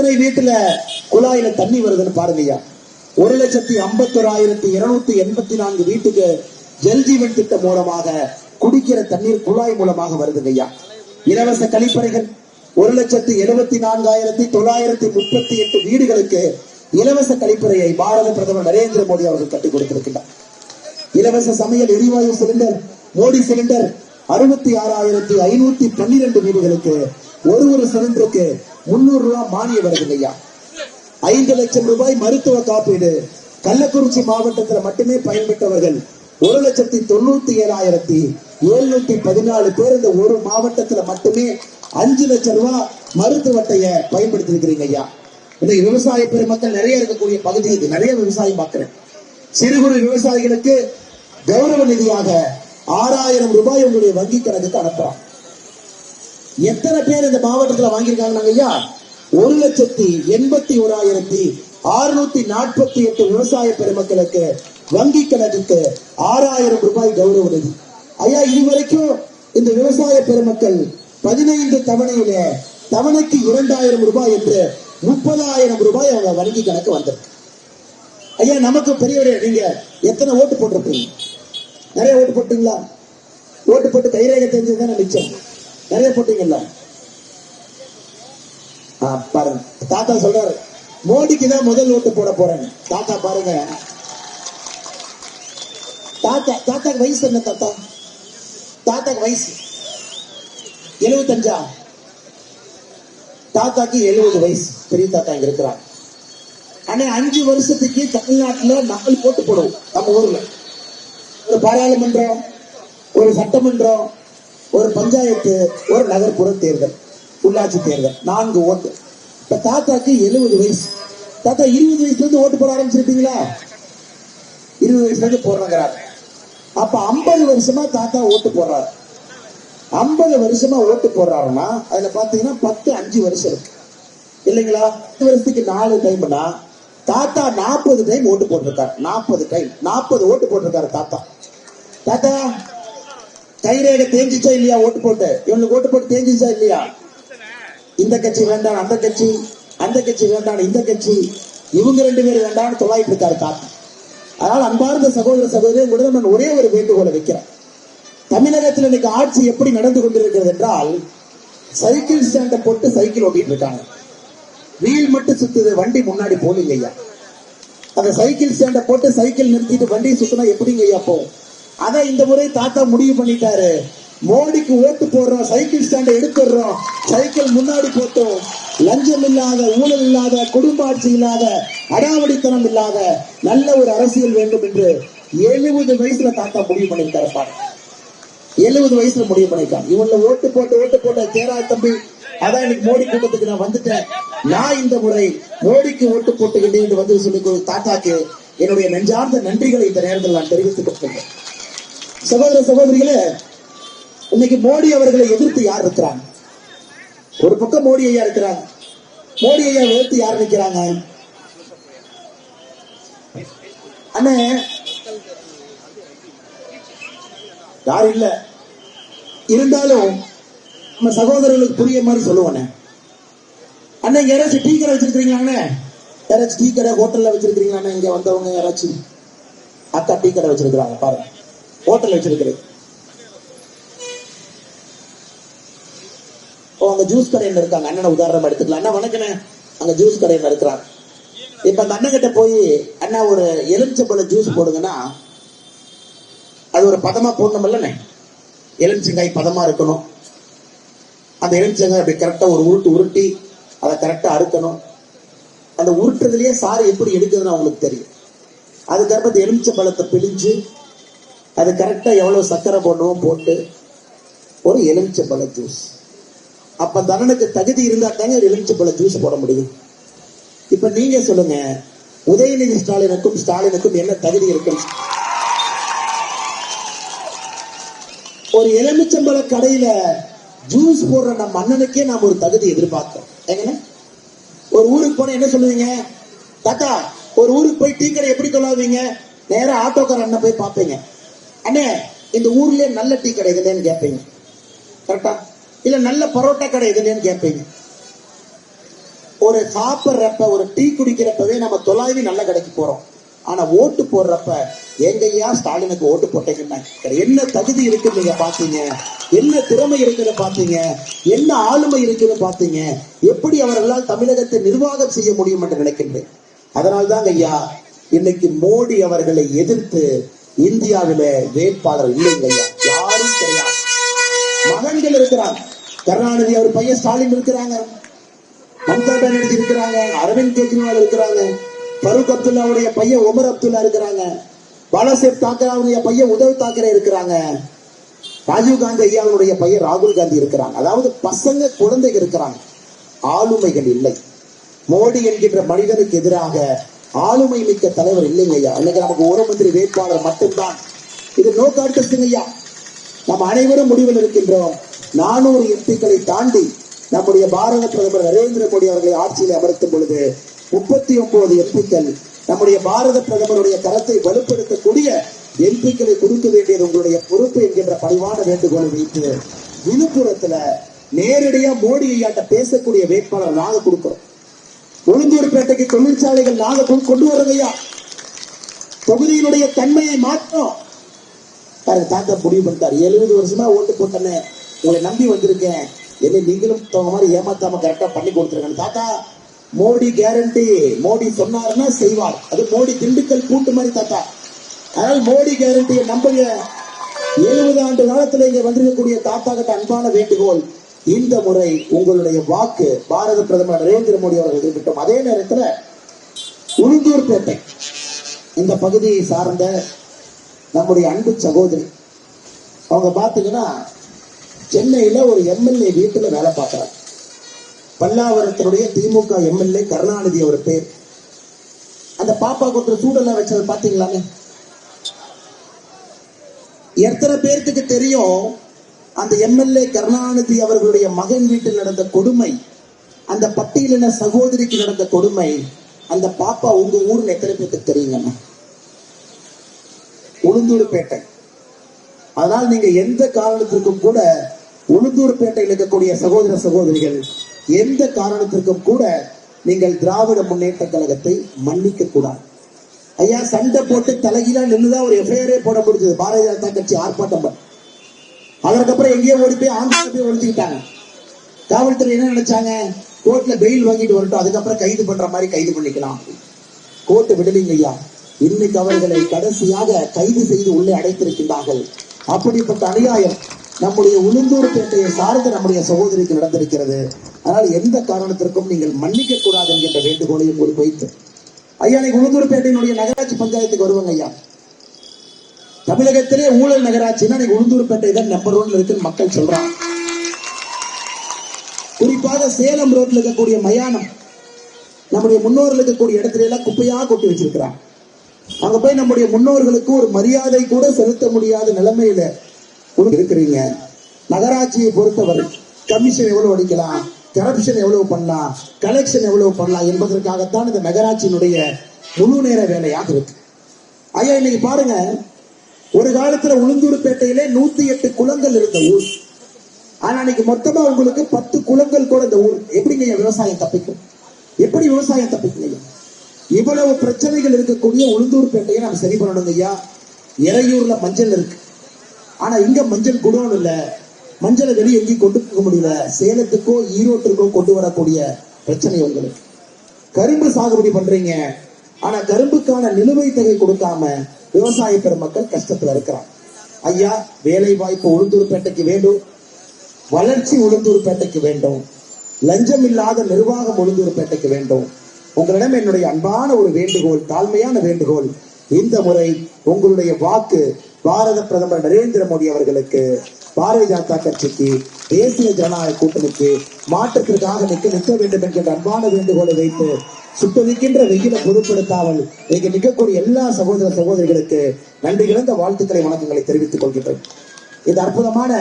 எத்தனை வீட்டுல குழாயில தண்ணி வருதுன்னு பாருங்கய்யா. ஒரு லட்சத்தி ஐம்பத்தோராயிரத்தி இருநூத்தி எண்பத்தி நான்கு வீட்டுக்கு ஜல்ஜீவன் திட்டம் மூலமாக குடிக்கிற தண்ணீர் குழாய் மூலமாக வருதுங்கய்யா. இலவச கழிப்பறைகள் ஒரு லட்சத்தி எழுபத்தி நான்காயிரத்தி தொள்ளாயிரத்தி முப்பத்தி எட்டு வீடுகளுக்கு இலவச கழிப்பறையை பாரத பிரதமர் நரேந்திர மோடி அவர்கள் கட்டிக் கொடுத்திருக்கின்றார். இலவச சமையல் எரிவாயு சிலிண்டர் மோடி சிலிண்டர் அறுபத்தி ஆறாயிரத்தி ஐநூத்தி பன்னிரண்டு வீடுகளுக்கு ஒரு ஒரு சிலிண்டருக்கு முன்னூறு ரூபாய் மானியம் வருதுங்கய்யா ஐந்து லட்சம் ரூபாய் மருத்துவ காப்பீடு. கள்ளக்குறிச்சி மாவட்டத்தில் மட்டுமே பயன்பெற்றவர்கள் ஒரு லட்சத்தி தொண்ணூத்தி ஏழாயிரத்தி எழுநூத்தி பதினாலு பேர் இந்த ஒரு மாவட்டத்துல மட்டுமே அஞ்சு லட்சம் ரூபாய் மருத்துவ பயன்படுத்தி இருக்கிறீங்க ஐயா. இன்னைக்கு விவசாய பெருமக்கள் நிறைய இருக்கக்கூடிய பகுதி இது நிறைய விவசாயம் பார்க்கிறேன். சிறு குறு விவசாயிகளுக்கு கௌரவ நிதியாக ஆறாயிரம் ரூபாய் உங்களுடைய வங்கி கணக்குக்கு அனுப்புறான் எத்தனை பேர் இந்த மாவட்டத்துல வாங்கியிருக்காங்க ஐயா? ஒரு லட்சத்தி எண்பத்தி ஓராயிரத்தி அறுநூத்தி நாற்பத்தி எட்டு விவசாய பெருமக்களுக்கு வங்கி கணக்குக்கு ஆறாயிரம் ரூபாய் கௌரவ நிதி. ஐயா இதுவரைக்கும் இந்த விவசாய பெருமக்கள் பதினைந்து தவணையில தவணைக்கு இரண்டாயிரம் ரூபாய் என்று முப்பதாயிரம் ரூபாய் அவங்க வங்கி கணக்கு வந்திருக்கு. ஐயா நமக்கு பெரியவர் நீங்க எத்தனை ஓட்டு போட்டிருப்பீங்க? நிறைய ஓட்டு போட்டுங்களா? ஓட்டு போட்டு கைரேகை தெரிஞ்சதுதானே மிச்சம்? நிறைய போட்டீங்கல்ல? பாருங்க. தாத்தா சொல்றாரு மோடிக்கு தான் முதல் ஓட்டு போட போறேன் தாத்தா பாருங்க. தாத்தா தாத்தாக்கு வயசு என்ன தாத்தா? தாத்தாக்கு வயசு எழுபத்தஞ்சா தாத்தாக்கு எழுபது வயசு. பெரிய தாத்தா இங்க இருக்கிறாங்க ஆனா அஞ்சு வருஷத்துக்கு தமிழ்நாட்டுல மக்கள் போட்டு போடுவோம் நம்ம ஊர்ல. ஒரு பாராளுமன்றம் ஒரு சட்டமன்றம் ஒரு பஞ்சாயத்து ஒரு நகர்ப்புற தேர்தல் உள்ளாட்சி தேர்தல் நான்கு ஓட்டு. இப்ப தாத்தாக்கு எழுபது வயசு. தாத்தா இருபது வயசுல இருந்து ஓட்டு போட ஆரம்பிச்சிருப்பீங்களா? இருபது வயசுல இருந்து போடுறாங்கிறாரு. அப்ப ஐம்பது வருஷமா தாத்தா ஓட்டு போடுறாரு. ஐம்பது வருஷமா ஓட்டு போடுறாருன்னா அதுல பாத்தீங்கன்னா பத்து அஞ்சு வருஷம் இருக்கு. இல்லைங்களா? பத்து வருஷத்துக்கு நாலு டைம்னா தாத்தா நாற்பது டைம் ஓட்டு போட்டிருக்காரு. நாற்பது டைம். நாற்பது ஓட்டு போட்டிருக்காரு தாத்தா. தாத்தா கைரேக தேஞ்சிச்சா இல்லையா? ஓட்டு போட்டு. இவனுக்கு ஓட்டு போட்டு தேஞ்சிச்சா இல்லையா? இந்த கட்சி வேண்டாம் அந்த கட்சி அந்த கட்சி வேண்டாம் இந்த கட்சி. இவங்க ரெண்டு பேரும் வேண்டாம்னு தொலாயிட்டு இருக்காரு காத்து அதனால அன்பார்ந்த சகோதர சகோதரி உங்களிடம் நான் ஒரே ஒரு வேண்டுகோளை வைக்கிறேன். தமிழகத்தில் இன்னைக்கு ஆட்சி எப்படி நடந்து கொண்டிருக்கிறது என்றால் சைக்கிள் ஸ்டாண்ட போட்டு சைக்கிள் ஓட்டிட்டு இருக்காங்க. வீல் மட்டும் சுத்துது வண்டி முன்னாடி போகலீங்க ஐயா அந்த சைக்கிள் ஸ்டாண்ட போட்டு சைக்கிள் நிறுத்திட்டு வண்டி சுத்தினா எப்படிங்க ஐயா போகும்? அதான் இந்த முறை தாத்தா முடிவு பண்ணிட்டாரு. மோடிக்கு ஓட்டு போடுறோம் சைக்கிள் ஸ்டாண்டை எடுத்துடுறோம். சைக்கிள் முன்னாடி போட்டோம். லஞ்சம் இல்லாத ஊழல் இல்லாத குடும்ப ஆட்சி இல்லாத அடாவடித்தனம் இல்லாத நல்ல ஒரு அரசியல் வேண்டும் என்று எழுபது வயசுல தாத்தா முடிவு பண்ணிருக்காரு எழுபது வயசுல முடிவு பண்ணிட்டான் இவன்ல ஓட்டு போட்டு ஓட்டு போட்ட தேரா தம்பி அதான் இன்னைக்கு மோடி கூட்டத்துக்கு நான் வந்துட்டேன். நான் இந்த முறை மோடிக்கு ஓட்டு போட்டுக்கிட்டே என்று வந்து சொல்லி தாத்தாக்கு என்னுடைய நெஞ்சார்ந்த நன்றிகளை இந்த நேரத்தில் நான் தெரிவித்துக் கொள்கிறேன். சகோதர சகோதரிகளே இன்னைக்கு மோடி அவர்களை எதிர்த்து யார் இருக்கிறாங்க ஒரு பக்கம் மோடி ஐயா இருக்கிறாங்க மோடி ஐயா எதிர்த்து யார் நிக்கிறாங்க அண்ணே யாரும் இல்ல? இருந்தாலும் நம்ம சகோதரர்களுக்கு புரிய மாதிரி சொல்லுவானே அண்ணா. இங்க யாராச்சும் டீ கடை வச்சிருக்கீங்களாண்ணே யாராச்சும் டீ கடை ஹோட்டல்ல வச்சிருக்கீங்களாண்ணே இங்க வந்தவங்க யாராச்சும் அக்கா டீ கடை வச்சிருக்கிறாங்க பாருங்க. ஹோட்டல் வச்சிருக்கிறது. ஓ அங்க ஜூஸ் கடையில இருக்காங்க. அண்ணனை உதாரணமா எடுத்துக்கலாம். அண்ணா வணக்கண்ணே. அங்க ஜூஸ் கடையில இருக்கிறாங்க. இப்ப அந்த அண்ணன் கிட்ட போய் அண்ணா ஒரு எலுமிச்சம்பழ ஜூஸ் போடுங்கன்னா அது ஒரு பதமா போடணும் இல்லைண்ணே எலுமிச்சங்காய் பதமா இருக்கணும். அந்த எலுமிச்சங்காய் அப்படி கரெக்டா ஒரு உருட்டு உருட்டி அதை கரெக்டா அறுக்கணும். அந்த உருட்டுறதுலயே சாறு எப்படி எடுக்குதுன்னு அவங்களுக்கு தெரியும். அதுக்கப்புறம் அந்த எலுமிச்சை பழத்தை பிழிஞ்சு அது கரெக்டா எவ்வளவு சர்க்கரை போடணுமோ போட்டு ஒரு எலுமிச்சை பழ ஜூஸ் அப்ப அந்த அண்ணனுக்கு தகுதி இருந்தா தாங்க ஒரு எலுமிச்சை பழ ஜூஸ் போட முடியும். இப்ப நீங்க சொல்லுங்க உதயநிதி ஸ்டாலினுக்கும் ஸ்டாலினுக்கும் என்ன தகுதி இருக்கும் ஒரு எலுமிச்சம்பழ கடையில ஜூஸ் போடுற நம்ம அண்ணனுக்கே நாம ஒரு தகுதி எதிர்பார்க்கிறோம். எங்கண்ணே? ஒரு ஊருக்கு போனா என்ன சொல்லுவீங்க? தாத்தா ஒரு ஊருக்கு போய் டீ கடை எப்படி சொல்லாதீங்க நேரா ஆட்டோக்கார அண்ணன் போய் பார்ப்பீங்க. அண்ணே இந்த ஊர்லயே நல்ல டீ கடை இதுலன்னு கேட்பீங்க கரெக்டா இல்ல நல்ல பரோட்டா கடை இதுலன்னு கேட்பீங்க ஒரு சாப்பிட்றப்ப ஒரு டீ குடிக்கிறப்பவே நம்ம தொலாவி நல்ல கடைக்கு போறோம். ஆனா ஓட்டு போடுறப்ப எங்கய்யா ஸ்டாலினுக்கு ஓட்டு போட்டீங்கன்னா என்ன தகுதி இருக்குன்னு நீங்க பாத்தீங்க? என்ன திறமை இருக்குன்னு பாத்தீங்க? என்ன ஆளுமை இருக்குன்னு பாத்தீங்க? எப்படி அவர்களால் தமிழகத்தை நிர்வாகம் செய்ய முடியும் என்று நினைக்கின்றேன். அதனால்தான் ஐயா இன்னைக்கு மோடி அவர்களை எதிர்த்து இந்தியாவில வேட்பாளர் இல்லைங்க ஐயா. யாரும் கிடையாது. மகன்கள் இருக்கிறார் கருணாநிதி அவர் பையன் ஸ்டாலின் இருக்கிறாங்க. மம்தா பானர்ஜி இருக்கிறாங்க. அரவிந்த் கெஜ்ரிவால் இருக்கிறாங்க. ஃபருக் அப்துல்லாவுடைய பையன் உமர் அப்துல்லா இருக்கிறாங்க. பாலாசேப் தாக்கராவுடைய பையன் உதவ் தாக்கரே இருக்கிறாங்க. ராஜீவ் காந்தி ஐயாவுடைய பையன் ராகுல் காந்தி இருக்கிறாங்க. அதாவது பசங்க குழந்தைகள் இருக்கிறாங்க. ஆளுமைகள் இல்லை. மோடி என்கின்ற மனிதனுக்கு எதிராக ஆளுமை மிக்க தலைவர் இல்லைங்க ஐயா. இன்னைக்கு நமக்கு ஒரு மந்திரி வேட்பாளர் மட்டும்தான். இது நோ கான்டெஸ்ட் ஐயா. நாம் அனைவரும் முடிவில் இருக்கின்றோம். நானூறு எம்பிக்களை தாண்டி நம்முடைய பாரத பிரதமர் நரேந்திர மோடி அவர்களை ஆட்சியில் அமர்த்தும் பொழுது முப்பத்தி ஒன்பது எம்பிக்கள் நம்முடைய பாரத பிரதமருடைய கரத்தை வலுப்படுத்தக்கூடிய எம்பிக்களை கொடுக்க வேண்டியது உங்களுடைய பொறுப்பு என்கின்ற பணிவான வேண்டுகோளை வைத்து விழுப்புரத்துல நேரடியா மோடி ஐயாட்ட பேசக்கூடிய வேட்பாளர் நாங்க கொடுக்கிறோம். உளுந்தூர்பேட்டைக்கு தொழிற்சாலைகள் நாகப்பூர் கொண்டு- கொண்டு தொகுதியினுடைய தன்மையை மாற்றும் பாருங்க தாத்தா முடிவு பண்ணிட்டார். எழுபது வருஷமா ஓட்டு போட்டேன்னு உங்களை நம்பி வந்திருக்கேன். என்னை நீங்களும் தவங்க மாதிரி ஏமாத்தாம கரெக்டா பண்ணி கொடுத்துருங்க தாத்தா மோடி கேரண்டி மோடி சொன்னாருன்னா செய்வார். அது மோடி திண்டுக்கல் கூட்டு மாதிரி தாத்தா. அதனால் மோடி கேரண்டியை நம்புங்க. எழுபது ஆண்டு காலத்துல இங்க வந்திருக்கக்கூடிய தாத்தா கிட்ட அன்பான வேண்டுகோள். இந்த முறை உங்களுடைய வாக்கு பாரத பிரதமர் நரேந்திர மோடி அவர்கள் இருக்கட்டும் அதே நேரத்துல உளுந்தூர்பேட்டை இந்த பகுதியை சார்ந்த நம்முடைய அன்பு சகோதரி அவங்க பார்த்தீங்கன்னா சென்னையில ஒரு எம்எல்ஏ வீட்டுல வேலை பார்க்குறாங்க. பல்லாவரத்தினுடைய திமுக எம்எல்ஏ கருணாநிதி அவர் பேர். அந்த பாப்பா கொத்துற சூடெல்லாம் வச்சது பார்த்தீங்களாமே எத்தனை பேர்த்துக்கு தெரியும்? அந்த எம்எல்ஏ கருணாநிதி அவர்களுடைய மகன் வீட்டில் நடந்த கொடுமை அந்த பட்டியலின சகோதரிக்கு நடந்த கொடுமை அந்த பாப்பா உங்க ஊர்னு எத்தனை பேருக்கு தெரியுங்கண்ணா உளுந்தூர்பேட்டை. அதனால் நீங்க எந்த காரணத்திற்கும் கூட உளுந்தூர்பேட்டையில் இருக்கக்கூடிய சகோதர சகோதரிகள் எந்த காரணத்திற்கும் கூட நீங்கள் திராவிட முன்னேற்ற கழகத்தை மன்னிக்க கூடாது. ஐயா சண்டை போட்டு தலைகீழா நின்றுதான் ஒரு எஃப்ஐஆரே போட முடிஞ்சது. பாரதிய ஜனதா கட்சி ஆர்ப்பாட்டம் பண்ண. அதற்கப்புறம் எங்கேயோ ஓடி போய் ஆந்திரா போய் ஒழிச்சுக்கிட்டாங்க காவல்துறை என்ன நினைச்சாங்க? கோர்ட்ல பெயில் வாங்கிட்டு வரட்டும் அதுக்கப்புறம் கைது பண்ற மாதிரி கைது பண்ணிக்கலாம். கோர்ட்டு விடலிங்க ஐயா. இன்னைக்கு அவர்களை கடைசியாக கைது செய்து உள்ளே அடைத்திருக்கின்றார்கள். அப்படிப்பட்ட அநியாயம் நம்முடைய உளுந்தூர் பேட்டையை சார்ந்து நம்முடைய சகோதரிக்கு நடந்திருக்கிறது. அதனால் எந்த காரணத்திற்கும் நீங்கள் மன்னிக்க கூடாது என்கின்ற வேண்டுகோளையும் உங்களுக்கு வைத்து. ஐயா உளுந்தூர் பேட்டையினுடைய நகராட்சி பஞ்சாயத்துக்கு வருவாங்க ஐயா. தமிழகத்திலே ஊழல் நகராட்சினா உளுந்தூர்பேட்டை தான் நம்பர் ஒன்ல இருக்குன்னு மக்கள் சொல்றாங்க. குறிப்பாக சேலம் ரோட்ல இருக்கக்கூடிய மயானம் நம்முடைய முன்னோர்கள் இருக்கக்கூடிய இடத்துல எல்லாம் குப்பையா கொட்டி வச்சிருக்கிறான் அங்க போய் நம்முடைய முன்னோர்களுக்கு ஒரு மரியாதை கூட செலுத்த முடியாத நிலைமையில இருக்கிறீங்க. நகராட்சியை பொறுத்தவரை கமிஷன் எவ்வளவு அடிக்கலாம் கரப்ஷன் எவ்வளவு பண்ணலாம் கலெக்ஷன் எவ்வளவு பண்ணலாம் என்பதற்காகத்தான் இந்த நகராட்சியினுடைய முழு நேர வேலையாக இருக்கு. ஐயா இன்னைக்கு பாருங்க ஒரு காலத்துல உளுந்தூர்பேட்டையிலே நூத்தி எட்டு குளங்கள் இருந்த ஊர். ஆனா இன்னைக்கு மொத்தமா உங்களுக்கு பத்து குளங்கள் கூட இந்த ஊர். எப்படிங்க விவசாயம் தப்பிக்கும்? எப்படி விவசாயம் தப்பிக்கும் இவ்வளவு பிரச்சனைகள் இருக்கக்கூடிய உளுந்தூர்பேட்டையை நம்ம சரி பண்ணணும் ஐயா. இறையூர்ல மஞ்சள் இருக்கு. ஆனா இங்க மஞ்சள் குடோன் இல்ல. மஞ்சளை வெளியே எங்கேயும் கொண்டு போக முடியல. சேலத்துக்கோ ஈரோட்டிற்கோ கொண்டு வரக்கூடிய பிரச்சனை உங்களுக்கு. கரும்பு சாகுபடி பண்றீங்க. ஆனா கரும்புக்கான நிலுவை தொகை கொடுக்காம விவசாய பெருமக்கள் கஷ்டத்துல இருக்கிறாங்க. ஐயா வேலை வாய்ப்பு உளுந்தூர்பேட்டைக்கு வேண்டும். வளர்ச்சி உளுந்தூர்பேட்டைக்கு வேண்டும். லஞ்சம் இல்லாத நிர்வாகம் உளுந்தூர்பேட்டைக்கு வேண்டும். உங்களிடம் என்னுடைய அன்பான ஒரு வேண்டுகோள் தாழ்மையான வேண்டுகோள். இந்த முறை உங்களுடைய வாக்கு பாரத பிரதமர் நரேந்திர மோடி அவர்களுக்கு பாரதிய ஜனதா கட்சிக்கு தேசிய ஜனநாயக கூட்டணிக்கு மாற்றத்திற்காக நிற்க நிற்க வேண்டும் என்கின்ற அன்பான வேண்டுகோளை வைத்து சுட்டரிக்கின்ற வெயில பொருட்படுத்தாமல் இங்கே நிற்கக்கூடிய எல்லா சகோதர சகோதரிகளுக்கு நன்றி இழந்த வாழ்த்துக்களை வணக்கங்களை தெரிவித்துக் கொள்கின்றேன். இந்த அற்புதமான